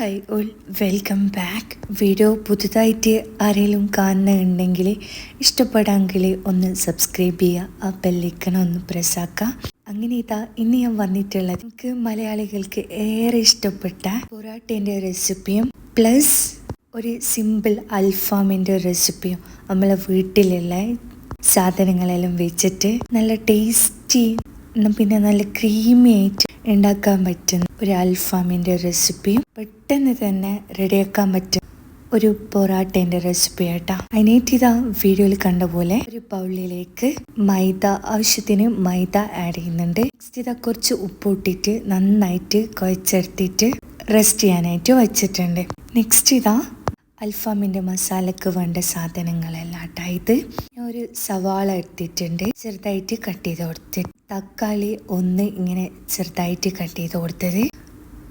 Hi all welcome back video പുതുതായിട്ട് ആരെങ്കിലും കാണുന്നുണ്ടെങ്കിൽ ഇഷ്ടപ്പെടാമെങ്കിൽ ഒന്ന് സബ്സ്ക്രൈബ് ചെയ്യുക ആ ബെല്ലിക്കണം ഒന്ന് പ്രസ്സാക്കുക അങ്ങനെ ഇതാ ഇന്ന് ഞാൻ വന്നിട്ടുള്ളത്. നമുക്ക് മലയാളികൾക്ക് ഏറെ ഇഷ്ടപ്പെട്ട പൊറാട്ടേന്റെ റെസിപ്പിയും പ്ലസ് ഒരു സിമ്പിൾ അൽഫാമിന്റെ റെസിപ്പിയും നമ്മളെ വീട്ടിലുള്ള സാധനങ്ങളെല്ലാം വെച്ചിട്ട് നല്ല ടേസ്റ്റി പിന്നെ നല്ല ക്രീമി ആയിട്ട് ഉണ്ടാക്കാൻ പറ്റുന്ന ഒരു അൽഫാമിന്റെ റെസിപ്പിയും പെട്ടെന്ന് തന്നെ റെഡിയാക്കാൻ പറ്റും ഒരു പൊറാട്ടേന്റെ റെസിപ്പി ആട്ടാ. അതിനായിട്ട് ഇതാ വീഡിയോയിൽ കണ്ട പോലെ ഒരു പൗളിലേക്ക് മൈദ ആവശ്യത്തിന് മൈദ ആഡ് ചെയ്യുന്നുണ്ട്. നെക്സ്റ്റ് ഇതാ കുറച്ച് ഉപ്പ് നന്നായിട്ട് കുഴച്ചെടുത്തിട്ട് റെസ്റ്റ് ചെയ്യാനായിട്ട് വെച്ചിട്ടുണ്ട്. നെക്സ്റ്റ് ഇതാ അൽഫാമിന്റെ മസാലക്ക് വേണ്ട സാധനങ്ങളെല്ലാം കേട്ടോ ഇത്. ഞാൻ ഒരു സവാള എടുത്തിട്ടുണ്ട്. ചെറുതായിട്ട് കട്ട് ചെയ്ത് കൊടുത്ത് തക്കാളി ഒന്ന് ഇങ്ങനെ ചെറുതായിട്ട് കട്ട് ചെയ്ത് കൊടുത്തത്.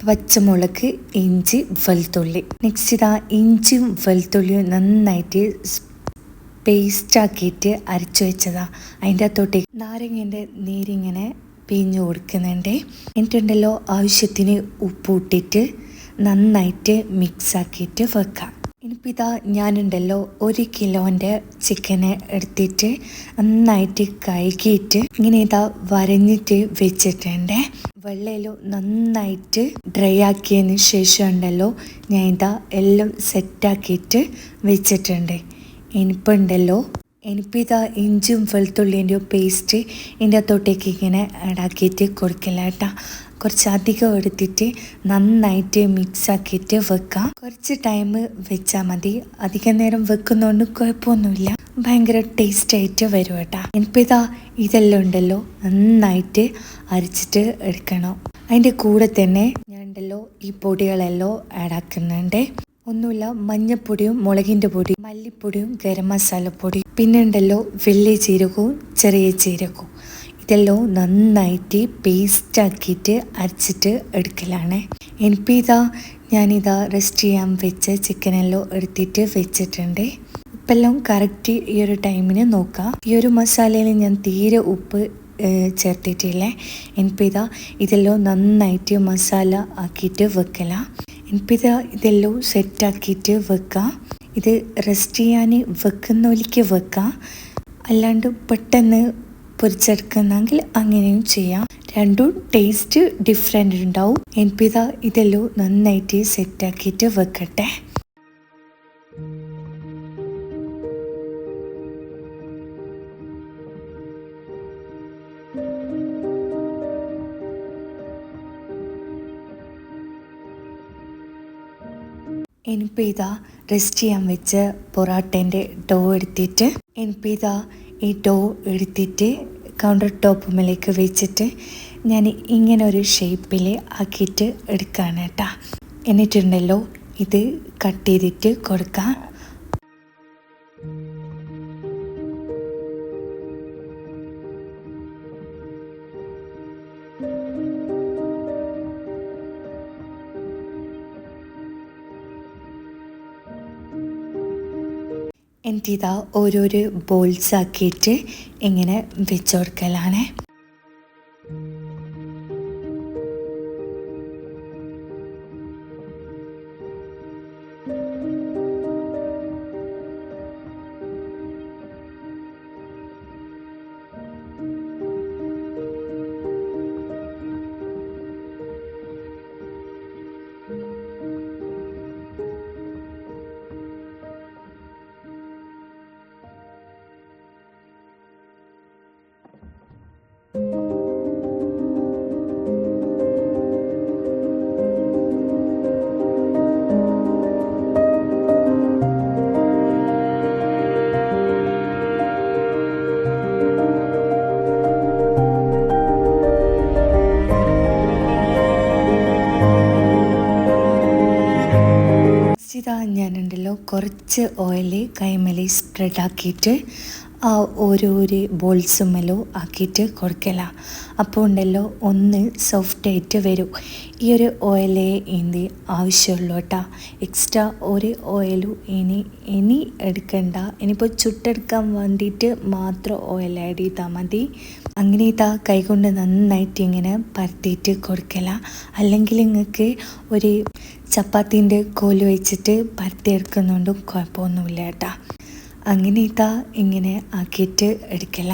പച്ചമുളക് ഇഞ്ചി വെളുത്തുള്ളി. നെക്സ്റ്റ് ഇതാ ഇഞ്ചിയും വെളുത്തുള്ളിയും നന്നായിട്ട് പേസ്റ്റ് ആക്കിയിട്ട് അരച്ചു വെച്ചതാ. അതിന്റെ അകത്തോട്ട് നാരങ്ങേന്റെ നീരിങ്ങനെ പിഴിഞ്ഞു കൊടുക്കുന്നുണ്ട്. എന്നിട്ടുണ്ടല്ലോ ആവശ്യത്തിന് ഉപ്പ് ഇട്ടിട്ട് നന്നായിട്ട് മിക്സ് ആക്കിയിട്ട് വെക്കാം. ഇനിയിപ്പോൾ പിതാ ഞാനുണ്ടല്ലോ ഒരു കിലോന്റെ ചിക്കനെ എടുത്തിട്ട് നന്നായിട്ട് കഴുകിയിട്ട് ഇങ്ങനെ ഇതാ വരഞ്ഞിട്ട് വെച്ചിട്ടുണ്ട്. വെള്ളയിലോ നന്നായിട്ട് ഡ്രൈ ആക്കിയതിന് ശേഷം ഉണ്ടല്ലോ ഞാൻ ഇതാ എല്ലാം സെറ്റാക്കിയിട്ട് വെച്ചിട്ടുണ്ട്. ഇനിയിപ്പോൾ ഉണ്ടല്ലോ ഇനിയിപ്പോൾ ഇഞ്ചും വെളുത്തുള്ളിന്റെയും പേസ്റ്റ് ഇതിന്റെ അകത്തോട്ടേക്ക് ഇങ്ങനെ ആഡാക്കിയിട്ട് കൊടുക്കില്ല കേട്ടോ കുറച്ച് അധികം എടുത്തിട്ട് നന്നായിട്ട് മിക്സ് ആക്കിയിട്ട് വെക്കാം. കുറച്ച് ടൈം വെച്ചാൽ മതി. അധികം നേരം വെക്കുന്നതുകൊണ്ട് കുഴപ്പമൊന്നുമില്ല. ഭയങ്കര ടേസ്റ്റ് ആയിട്ട് വരും കേട്ടോ. ഇനിയിപ്പോൾ ഇതാ ഇതെല്ലാം ഉണ്ടല്ലോ. നന്നായിട്ട് അരച്ചിട്ട് എടുക്കണം. അതിന്റെ കൂടെ തന്നെ ഞാൻ ഉണ്ടല്ലോ ഈ പൊടികളെല്ലാം ആക്കുന്നുണ്ട്. ഒന്നുമില്ല മഞ്ഞപ്പൊടിയും മുളകിന്റെ പൊടി മല്ലിപ്പൊടിയും ഗരം മസാലപ്പൊടി പിന്നെ ഉണ്ടല്ലോ വലിയ ജീരകവും ചെറിയ ജീരകവും. ഇതെല്ലാം നന്നായിട്ട് പേസ്റ്റ് ആക്കിയിട്ട് അരച്ചിട്ട് എടുക്കലാണ്. എനിക്ക് ഇതാ ഞാനിതാ റെസ്റ്റ് ചെയ്യാൻ വെച്ച് ചിക്കനെല്ലാം എടുത്തിട്ട് വെച്ചിട്ടുണ്ട്. ഉപ്പെല്ലാം കറക്റ്റ് ഈ ഒരു ടൈമിന് നോക്കാം. ഈ ഒരു മസാലയിൽ ഞാൻ തീരെ ഉപ്പ് ചേർത്തിട്ടില്ല. എനിക്ക് ഇതാ ഇതെല്ലാം നന്നായിട്ട് മസാല ആക്കിയിട്ട് വെക്കല. എനിക്കിത് ഇതെല്ലാം സെറ്റാക്കിയിട്ട് വെക്കാം. ഇത് റെസ്റ്റ് ചെയ്യാൻ വെക്കുന്നോലിക്ക് വെക്കാം. അല്ലാണ്ട് പെട്ടെന്ന് പൊരിച്ചെടുക്കുന്നെങ്കിൽ അങ്ങനെയും ചെയ്യാം. രണ്ടും ടേസ്റ്റ് ഡിഫറെന്റ് ഉണ്ടാവും. എനിക്കിതാ ഇതെല്ലാം നന്നായിട്ട് സെറ്റാക്കിയിട്ട് വെക്കട്ടെ. എനിപ്പിതാ റെസ്റ്റ് ചെയ്യാൻ വെച്ച് പൊറാട്ടേന്റെ ഡോ എടുത്തിട്ട് എനിപ്പിതാ ഈ ഡോ എടുത്തിട്ട് കൗണ്ടർ ടോപ്പുമിലേക്ക് വെച്ചിട്ട് ഞാൻ ഇങ്ങനെ ഒരു ഷേപ്പിൽ ആക്കിയിട്ട് എടുക്കുകയാണ് കേട്ടോ. എന്നിട്ടുണ്ടല്ലോ ഇത് കട്ട് ചെയ്തിട്ട് കൊടുക്കാം. എന്നിട്ട് ഇതാ ഓരോരോ ബോൾസ് ആക്കിയിട്ട് ഇങ്ങനെ വെച്ച് കൊടുക്കലാണ് ഇതാ ഞാനുണ്ടല്ലോ കുറച്ച് ഓയിൽ കൈമലി സ്പ്രെഡ് ആക്കിയിട്ട് ഓരോരോ ബോൾസുമ്മലോ ആക്കിയിട്ട് കൊടുക്കല. അപ്പോൾ ഉണ്ടല്ലോ ഒന്ന് സോഫ്റ്റായിട്ട് വരും. ഈ ഒരു ഓയിലേ ഇനി ആവശ്യമുള്ളൂ കേട്ടോ. എക്സ്ട്രാ ഒരു ഓയിലും ഇനി ഇനി എടുക്കണ്ട. ഇനിയിപ്പോൾ ചുട്ടെടുക്കാൻ വേണ്ടിയിട്ട് മാത്രം ഓയിൽ ആഡ് ചെയ്താൽ മതി. അങ്ങനെ ഇതാ കൈകൊണ്ട് നന്നായിട്ട് ഇങ്ങനെ പരത്തിയിട്ട് കൊടുക്കല. അല്ലെങ്കിൽ നിങ്ങൾക്ക് ഒരു ചപ്പാത്തീന്റെ കോൽ വെച്ചിട്ട് പരത്തിയെടുക്കുന്നുണ്ടും കുഴപ്പമൊന്നുമില്ല കേട്ടോ. അങ്ങനെ ഇതാ ഇങ്ങനെ ആക്കിയിട്ട് എടുക്കല.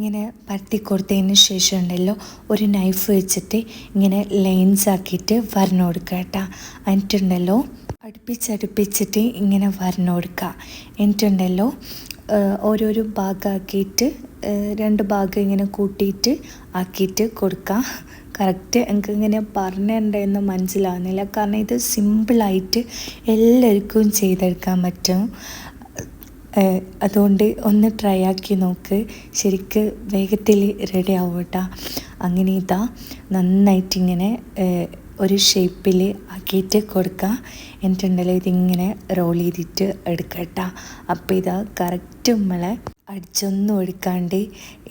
ഇങ്ങനെ പരത്തി കൊടുത്തതിന് ശേഷം ഉണ്ടല്ലോ ഒരു നൈഫ് വെച്ചിട്ട് ഇങ്ങനെ ലൈൻസ് ആക്കിയിട്ട് വരണം കൊടുക്കുക കേട്ടോ. എന്നിട്ടുണ്ടല്ലോ അടുപ്പിച്ചടുപ്പിച്ചിട്ട് ഇങ്ങനെ വരണം കൊടുക്കുക. എന്നിട്ടുണ്ടല്ലോ ഓരോരോ ഭാഗമാക്കിയിട്ട് രണ്ട് ഭാഗം ഇങ്ങനെ കൂട്ടിയിട്ട് ആക്കിയിട്ട് കൊടുക്കുക. കറക്റ്റ് എനിക്ക് ഇങ്ങനെ പറഞ്ഞിട്ടുണ്ടെന്ന് മനസ്സിലാവുന്നില്ല. കാരണം ഇത് സിമ്പിളായിട്ട് എല്ലാവർക്കും ചെയ്തെടുക്കാൻ പറ്റും. അതുകൊണ്ട് ഒന്ന് ട്രൈ ആക്കി നോക്ക്. ശരിക്ക് വേഗത്തിൽ റെഡി ആവും കേട്ടോ അങ്ങനെ ഇതാ നന്നായിട്ടിങ്ങനെ ഒരു ഷേപ്പിൽ ആക്കിയിട്ട് കൊടുക്കുക എന്നിട്ടുണ്ടല്ലോ ഇതിങ്ങനെ റോൾ ചെയ്തിട്ട് എടുക്കുക കേട്ടോ അപ്പോൾ ഇതാ കറക്റ്റ് നമ്മളെ അടിച്ചൊന്നും എടുക്കാണ്ട്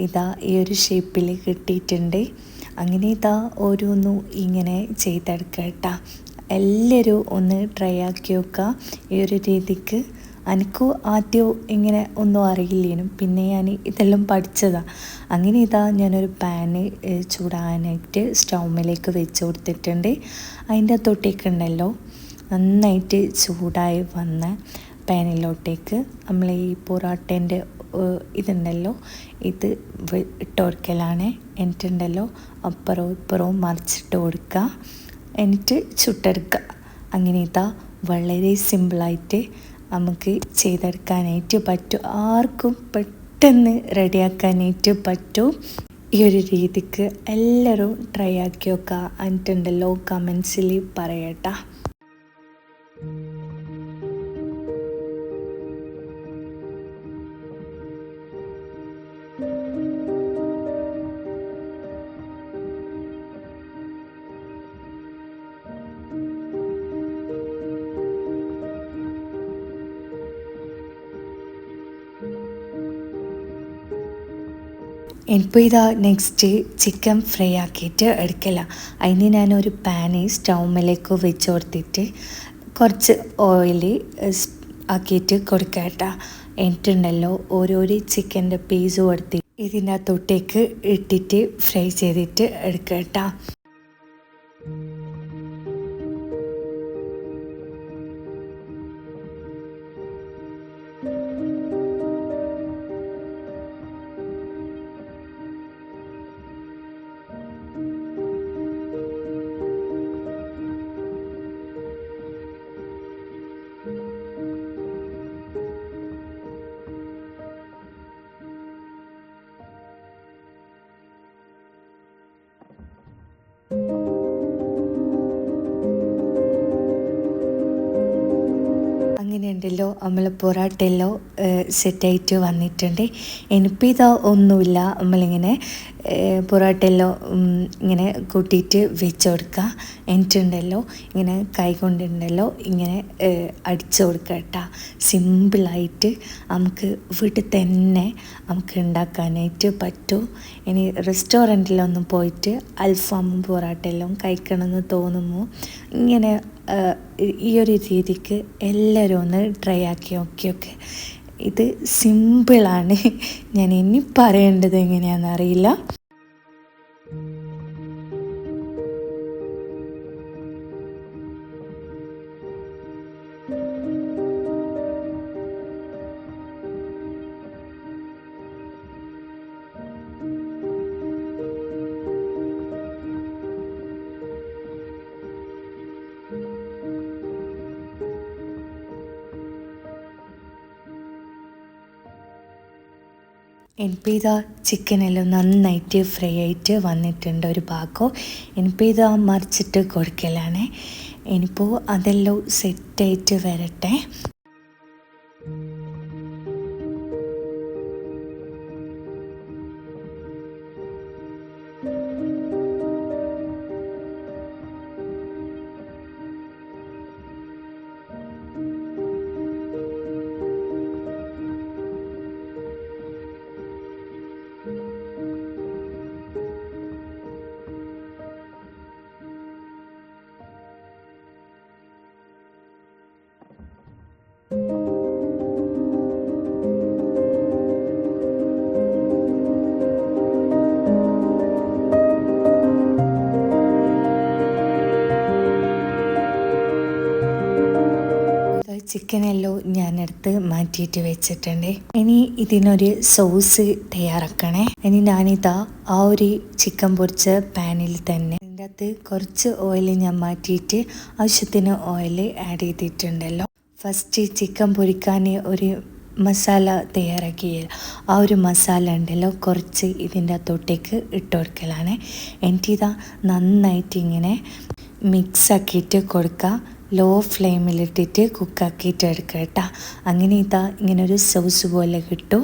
ഇതാ ഈ ഒരു ഷേപ്പിൽ കിട്ടിയിട്ടുണ്ട്. അങ്ങനെ ഇതാ ഓരോന്നും ഇങ്ങനെ ചെയ്തെടുക്കുക കേട്ടോ എല്ലാവരും ഒന്ന് ട്രൈ ആക്കി നോക്കുക ഈ ഒരു രീതിക്ക് എനിക്ക് ആദ്യം ഇങ്ങനെ ഒന്നും അറിയില്ലേനും. പിന്നെ ഞാൻ ഇതെല്ലാം പഠിച്ചതാണ് അങ്ങനെ ഇതാ ഞാനൊരു പാന് ചൂടാനായിട്ട് സ്റ്റൗമിലേക്ക് വെച്ച് കൊടുത്തിട്ടുണ്ട്. അതിന്റെ തൊട്ടേക്ക് ഉണ്ടല്ലോ. നന്നായിട്ട് ചൂടായി വന്ന പാനിലോട്ടേക്ക് നമ്മൾ ഈ പൊറാട്ടേന്റെ ഇതുണ്ടല്ലോ. ഇത് ഇട്ട് കൊടുക്കലാണ്. എന്നിട്ടുണ്ടല്ലോ അപ്പുറവും ഇപ്പുറവും മറിച്ചിട്ട് കൊടുക്കുക. എന്നിട്ട് ചുട്ടെടുക്കുക. അങ്ങനെ ഇതാ വളരെ സിമ്പിളായിട്ട് നമുക്ക് ചെയ്തെടുക്കാനായിട്ട് പറ്റും. ആർക്കും പെട്ടെന്ന് റെഡിയാക്കാനായിട്ട് പറ്റും. ഈ ഒരു രീതിക്ക് എല്ലാവരും ട്രൈ ആക്കി നോക്കുക. എന്നിട്ടുണ്ടല്ലോ കമൻസിൽ പറയട്ടാ. ഇപ്പോൾ ഇതാ നെക്സ്റ്റ് ചിക്കൻ ഫ്രൈ ആക്കിയിട്ട് എടുക്കല. അതിന് ഞാനൊരു പാന് സ്റ്റൗമിലേക്ക് വെച്ച് കൊടുത്തിട്ട് കുറച്ച് ഓയിൽ ആക്കിയിട്ട് കൊടുക്കുക കേട്ടോ എന്നിട്ടുണ്ടല്ലോ ഓരോരോ ചിക്കന്റെ പീസ് കൊടുത്തിട്ട് ഇതിന്റെ തൊട്ടേക്ക് ഇട്ടിട്ട് ഫ്രൈ ചെയ്തിട്ട് എടുക്കുക കേട്ടോ ഉണ്ടല്ലോ നമ്മൾ പൊറാട്ടയെല്ലോ സെറ്റായിട്ട് വന്നിട്ടുണ്ട്. ഇനിയിപ്പോൾ ഇതാ ഒന്നുമില്ല. നമ്മളിങ്ങനെ പൊറാട്ടയെല്ലോ ഇങ്ങനെ കൂട്ടിയിട്ട് വെച്ച് കൊടുക്കുക എന്നിട്ടുണ്ടല്ലോ ഇങ്ങനെ കൈ കൊണ്ടുണ്ടല്ലോ ഇങ്ങനെ അടിച്ചു കൊടുക്കുക കേട്ടോ. സിമ്പിളായിട്ട് നമുക്ക് വീട്ടിൽ തന്നെ നമുക്ക് ഉണ്ടാക്കാനായിട്ട് പറ്റും. ഇനി റെസ്റ്റോറന്റിലൊന്നും പോയിട്ട് അൽഫാമും പൊറാട്ടയെല്ലാം കഴിക്കണമെന്ന് തോന്നുമ്പോൾ ഇങ്ങനെ ഈ ഒരു രീതിക്ക് എല്ലാവരും ഒന്ന് ട്രൈ ആക്കി നോക്കിയൊക്കെ ഇത് സിമ്പിളാണ് ഞാൻ ഇനി പറയേണ്ടത് എങ്ങനെയാണെന്ന് അറിയില്ല. ഇനിയിപ്പോൾ ഇതാ ചിക്കനെല്ലാം നന്നായിട്ട് ഫ്രൈ ആയിട്ട് വന്നിട്ടുണ്ട് ഒരു ഭാഗം എനിപ്പോൾ ഇതാ മറിച്ചിട്ട് കൊടുക്കലാണ്. ഇനിയിപ്പോൾ അതെല്ലാം സെറ്റായിട്ട് വരട്ടെ. ചിക്കനെല്ലാം ഞാനെടുത്ത് മാറ്റിയിട്ട് വെച്ചിട്ടുണ്ട്. ഇനി ഇതിനൊരു സോസ് തയ്യാറാക്കണേ. ഇനി ഞാനിതാ ആ ഒരു ചിക്കൻ പൊരിച്ച പാനിൽ തന്നെ അതിന്റെ അകത്ത് കുറച്ച് ഓയിൽ ഞാൻ മാറ്റിയിട്ട് ആവശ്യത്തിന് ഓയിൽ ആഡ് ചെയ്തിട്ടുണ്ടല്ലോ. ഫസ്റ്റ് ചിക്കൻ പൊരിക്കാൻ ഒരു മസാല തയ്യാറാക്കി ആ ഒരു മസാല ഉണ്ടല്ലോ കുറച്ച് ഇതിന്റെ അകത്തോട്ടേക്ക് ഇട്ട് കൊടുക്കലാണ്. എനിക്കിതാ നന്നായിട്ട് ഇങ്ങനെ മിക്സ് ആക്കിയിട്ട് കൊടുക്കുക. ലോ ഫ്ലെയിമിലിട്ടിട്ട് കുക്കാക്കിയിട്ട് എടുക്കുക കേട്ടോ അങ്ങനെ ഇതാ ഇങ്ങനെ ഒരു സോസ് പോലെ കിട്ടും.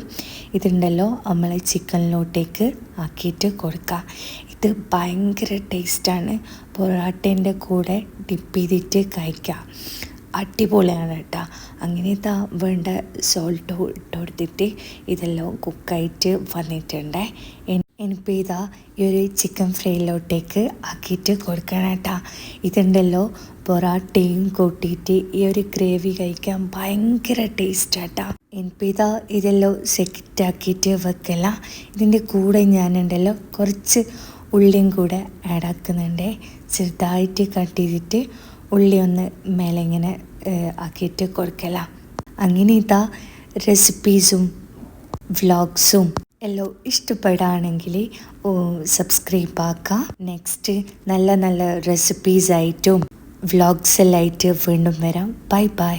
ഇതുണ്ടല്ലോ നമ്മൾ ചിക്കനിലോട്ടേക്ക് ആക്കിയിട്ട് കൊടുക്കുക ഇത് ഭയങ്കര ടേസ്റ്റാണ്. പൊറാട്ടേന്റെ കൂടെ ഡിപ്പ് ചെയ്തിട്ട് കഴിക്കുക അടിപൊളിയാണ് കേട്ടോ അങ്ങനെ ഇതാ വേണ്ട സോൾട്ട് ഇട്ട് കൊടുത്തിട്ട് ഇതെല്ലാം കുക്കായിട്ട് വന്നിട്ടുണ്ട്. ഇനിയിപ്പോൾ ഇതാ ഈ ഒരു ചിക്കൻ ഫ്രൈയിലോട്ടേക്ക് ആക്കിയിട്ട് കൊടുക്കണേട്ടാ. ഇതുണ്ടല്ലോ പൊറാട്ടയും കൂട്ടിയിട്ട് ഈ ഒരു ഗ്രേവി കഴിക്കാൻ ഭയങ്കര ടേസ്റ്റാട്ടാ ഇനിയിപ്പോൾ ഇതാ ഇതെല്ലാം സെക്കറ്റാക്കിയിട്ട് വെക്കല. ഇതിന്റെ കൂടെ ഞാനുണ്ടല്ലോ കുറച്ച് ഉള്ളിയും കൂടെ ആഡ് ആക്കുന്നുണ്ട്. ചെറുതായിട്ട് കട്ട് ചെയ്തിട്ട് ഉള്ളി ഒന്ന് മേലെ ഇങ്ങനെ ആക്കിയിട്ട് കൊടുക്കല. അങ്ങനെ ഇതാ റെസിപ്പീസും വ്ളോഗ്സും എല്ലാം ഇഷ്ടപ്പെടുകയാണെങ്കിൽ സബ്സ്ക്രൈബ് ആക്കുക നെക്സ്റ്റ് നല്ല നല്ല റെസിപ്പീസ് ആയിട്ടും വ്ളോഗ്സ് എല്ലാം ആയിട്ട് വീണ്ടും വരാം. Bye bye.